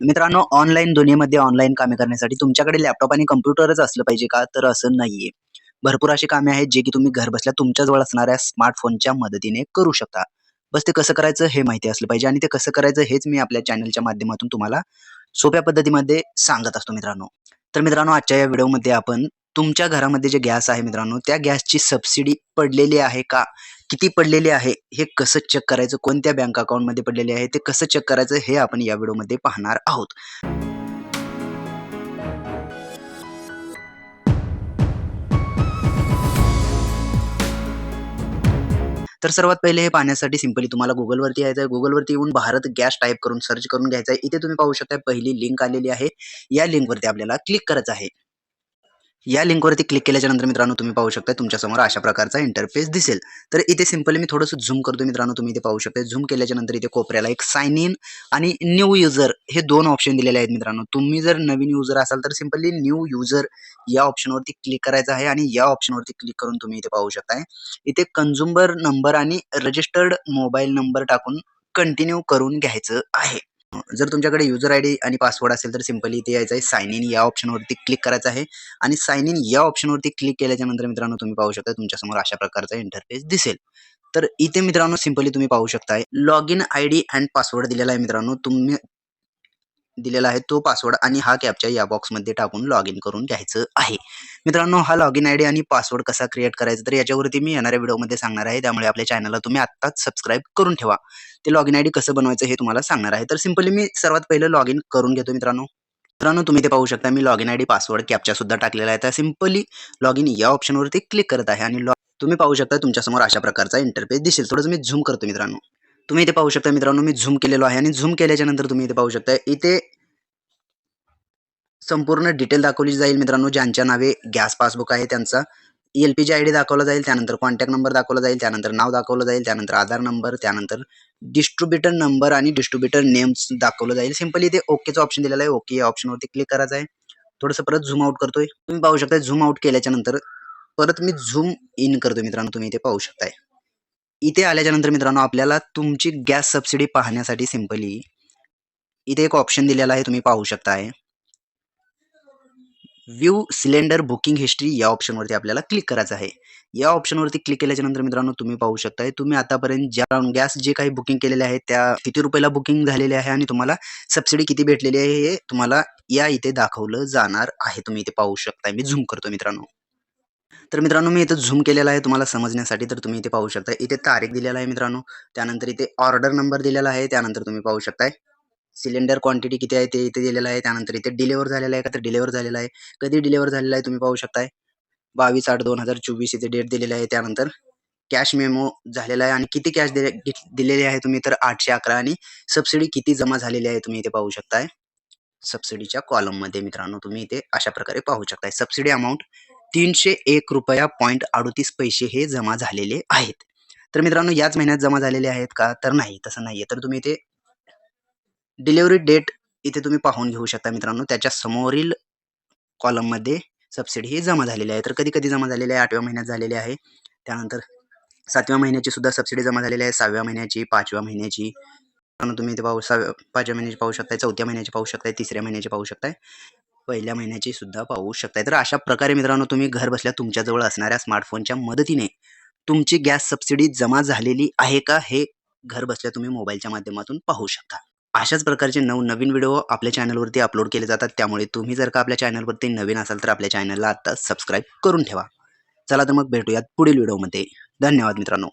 मित्रांनो ऑनलाईन दुनियेमध्ये ऑनलाईन कामे करण्यासाठी तुमच्याकडे लॅपटॉप आणि कम्प्युटरच असलं पाहिजे का? तर असं नाहीये. भरपूर अशी कामे आहेत जे की तुम्ही घर बसल्या तुमच्याजवळ असणाऱ्या स्मार्टफोनच्या मदतीने करू शकता. बस ते कसं करायचं हे माहिती असलं पाहिजे आणि ते कसं करायचं हेच मी आपल्या चॅनलच्या माध्यमातून तुम्हाला सोप्या पद्धतीमध्ये सांगत असतो मित्रांनो. तर मित्रांनो आजच्या या व्हिडिओमध्ये आपण तुमच्या घरामध्ये जे गॅस आहे मित्रांनो त्या गॅसची सबसिडी पडलेली आहे का? किती पडलेले आहे हे कसं चेक करायचं कोणत्या बँक अकाउंटमध्ये पडलेले आहे ते कसं चेक करायचं हे आपण या व्हिडिओमध्ये पाहणार आहोत. तर सर्वात पहिले हे पाहण्यासाठी सिंपली तुम्हाला गुगलवरती यायचं आहे गुगलवरती येऊन भारत गॅस टाईप करून सर्च करून घ्यायचं आहे इथे तुम्ही पाहू शकता पहिली लिंक आलेली आहे. या लिंकवरती आपल्याला क्लिक करायचं आहे. या लिंकवरती क्लिक केल्याच्यानंतर मित्रांनो तुम्ही पाहू शकता तुमच्यासमोर अशा प्रकारचा इंटरफेस दिसेल. तर इथे सिंपली मी थोडंसं झूम करतो मित्रांनो तुम्ही इथे पाहू शकता झूम केल्याच्यानंतर इथे कोपऱ्याला एक साइन इन आणि न्यू युजर हे दोन ऑप्शन दिलेले आहेत मित्रांनो. तुम्ही जर नवीन युजर असाल तर सिंपली न्यू युजर या ऑप्शनवरती क्लिक करायचं आहे आणि या ऑप्शनवरती क्लिक करून तुम्ही इथे पाहू शकताय. इथे कन्झ्युमर नंबर आणि रजिस्टर्ड मोबाईल नंबर टाकून कंटिन्यू करून घ्यायचं आहे. जर तुमच्याकडे युजर आय डी आणि पासवर्ड असेल तर सिम्पली इथे यायचं आहे. साइन इन या ऑप्शनवरती क्लिक करायचं आहे. आणि साइन इन या ऑप्शनवरती क्लिक केल्याच्यानंतर मित्रांनो तुम्ही पाहू शकता तुमच्यासमोर अशा प्रकारचा इंटरफेस दिसेल. तर इथे मित्रांनो सिम्पली तुम्ही पाहू शकताय. Log in I D and password दिलेला आहे मित्रांनो. तुम्ही दिलेला आहे तो पासवर्ड आणि हा कॅपच्या या बॉक्समध्ये टाकून लॉग इन करून घ्यायचं आहे. मित्रांनो हा लॉग इन आय डी आणि पासवर्ड कसा क्रिएट करायचा तर याच्यावरती मी येणाऱ्या व्हिडिओमध्ये सांगणार आहे. त्यामुळे आपल्या चॅनलला तुम्ही आत्ताच सबस्क्राईब करून ठेवा. ते लॉग इन आयडी कसं बनवायचं हे तुम्हाला सांगणार आहे. तर सिंपली मी सर्वात पहिलं लॉग इन करून घेतो मित्रांनो. मित्रांनो तुम्ही ते पाहू शकता मी log in I password captcha सुद्धा टाकलेला आहे. तर सिंपली लॉग इन या ऑप्शनवरती क्लिक करत आहे आणि लॉग तुम्ही पाहू शकता तुमच्यासमोर अशा प्रकारचा इंटरफेस दिसेल. थोडंसं मी झूम करतो मित्रांनो. तुम्ही इथे पाहू शकता मित्रांनो मी झूम केलेलो आहे आणि झूम केल्याच्यानंतर तुम्ही इथे पाहू शकता इथे संपूर्ण डिटेल दाखवली जाईल मित्रांनो ज्यांच्या नावे गॅस पासबुक आहे त्यांचा. L P G I D दाखवला जाईल त्यानंतर कॉन्टॅक्ट नंबर दाखवला जाईल त्यानंतर नाव दाखवलं जाईल त्यानंतर आधार नंबर त्यानंतर डिस्ट्रीब्युटर नंबर आणि डिस्ट्रीब्युटर नेम्स दाखवलं जाईल. सिम्पली इथे ओकेचं ऑप्शन दिलेलं आहे. ओके या ऑप्शनवरती क्लिक करायचं आहे. थोडंसं परत झूम आउट करतोय. तुम्ही पाहू शकता झूम आउट केल्याच्यानंतर परत मी झूम इन करतो मित्रांनो तुम्ही इथे पाहू शकताय. इथे आल्याच्यानंतर मित्रांनो आपल्याला तुमची गॅस सबसिडी पाहण्यासाठी सिम्पली इथे एक ऑप्शन दिलेला आहे तुम्ही पाहू शकताय. व्ह्यू सिलेंडर बुकिंग हिस्ट्री या ऑप्शनवरती आपल्याला क्लिक करायचं आहे. या ऑप्शनवरती क्लिक केल्याच्यानंतर मित्रांनो तुम्ही पाहू शकताय तुम्ही आतापर्यंत ज्या गॅस जे काही बुकिंग केलेले आहे त्या किती रुपयाला बुकिंग झालेले आहे आणि तुम्हाला सबसिडी किती भेटलेली आहे हे तुम्हाला या इथे दाखवलं जाणार आहे. तुम्ही इथे पाहू शकताय. मी झूम करतो मित्रांनो. तर मित्रांनो मी इथे झूम केलेला आहे तुम्हाला समजण्यासाठी तर तुम्ही इथे पाहू शकता इथे तारीख दिलेला आहे मित्रांनो. त्यानंतर इथे ऑर्डर नंबर दिलेला आहे त्यानंतर तुम्ही पाहू शकताय. सिलेंडर क्वांटिटी किती आहे ते इथे दिलेलं आहे. त्यानंतर इथे डिलेवर झालेलं आहे का तर डिलेवर झालेलं आहे. कधी डिलेवर झालेलं आहे तुम्ही पाहू शकताय. बावीस आठ दोन हजार चोवीस इथे डेट दिलेली आहे. त्यानंतर कॅश मेमो झालेला आहे आणि किती कॅश दिले दिलेली आहे तुम्ही तर आठशे अकरा आणि सबसिडी किती जमा झालेली आहे तुम्ही इथे पाहू शकताय. सबसिडीच्या कॉलममध्ये मित्रांनो तुम्ही इथे अशा प्रकारे पाहू शकताय. सबसिडी अमाऊंट तीनशे एक रुपया पॉईंट अडोतीस पैसे हे जमा झालेले आहेत. तर मित्रांनो याच महिन्यात जमा झालेले आहेत का? तर नाही तसं नाहीये. तर तुम्ही इथे डिलिव्हरी डेट इथे तुम्ही पाहून घेऊ शकता मित्रांनो. त्याच्या समोरील कॉलममध्ये सबसिडी ही जमा झालेली आहे. तर कधी कधी जमा झालेली आहे? आठव्या महिन्यात झालेली आहे. त्यानंतर सातव्या महिन्याची सुद्धा सबसिडी जमा झालेली आहे. सहाव्या महिन्याची पाचव्या महिन्याची. तुम्ही इथे पाहू सहाव्या पाचव्या महिन्याची पाहू शकताय चौथ्या महिन्याची पाहू शकताय तिसऱ्या महिन्याची पाहू शकताय. पहिल्या महिन्याची सुद्धा पाहू शकताय. तर अशा प्रकारे मित्रांनो तुम्ही घर बसल्या तुमच्याजवळ असणाऱ्या स्मार्टफोनच्या मदतीने तुमची गॅस सबसिडी जमा झालेली आहे का? हे घर बसल्या तुम्ही मोबाईलच्या माध्यमातून पाहू शकता. अशाच प्रकारचे नवनवीन व्हिडिओ आपल्या चॅनलवरती अपलोड केले जातात. त्यामुळे तुम्ही जर का आपल्या चॅनलवरती नवीन असाल तर आपल्या चॅनलला आता सबस्क्राईब करून ठेवा. चला तर मग भेटूयात पुढील व्हिडिओमध्ये. धन्यवाद मित्रांनो.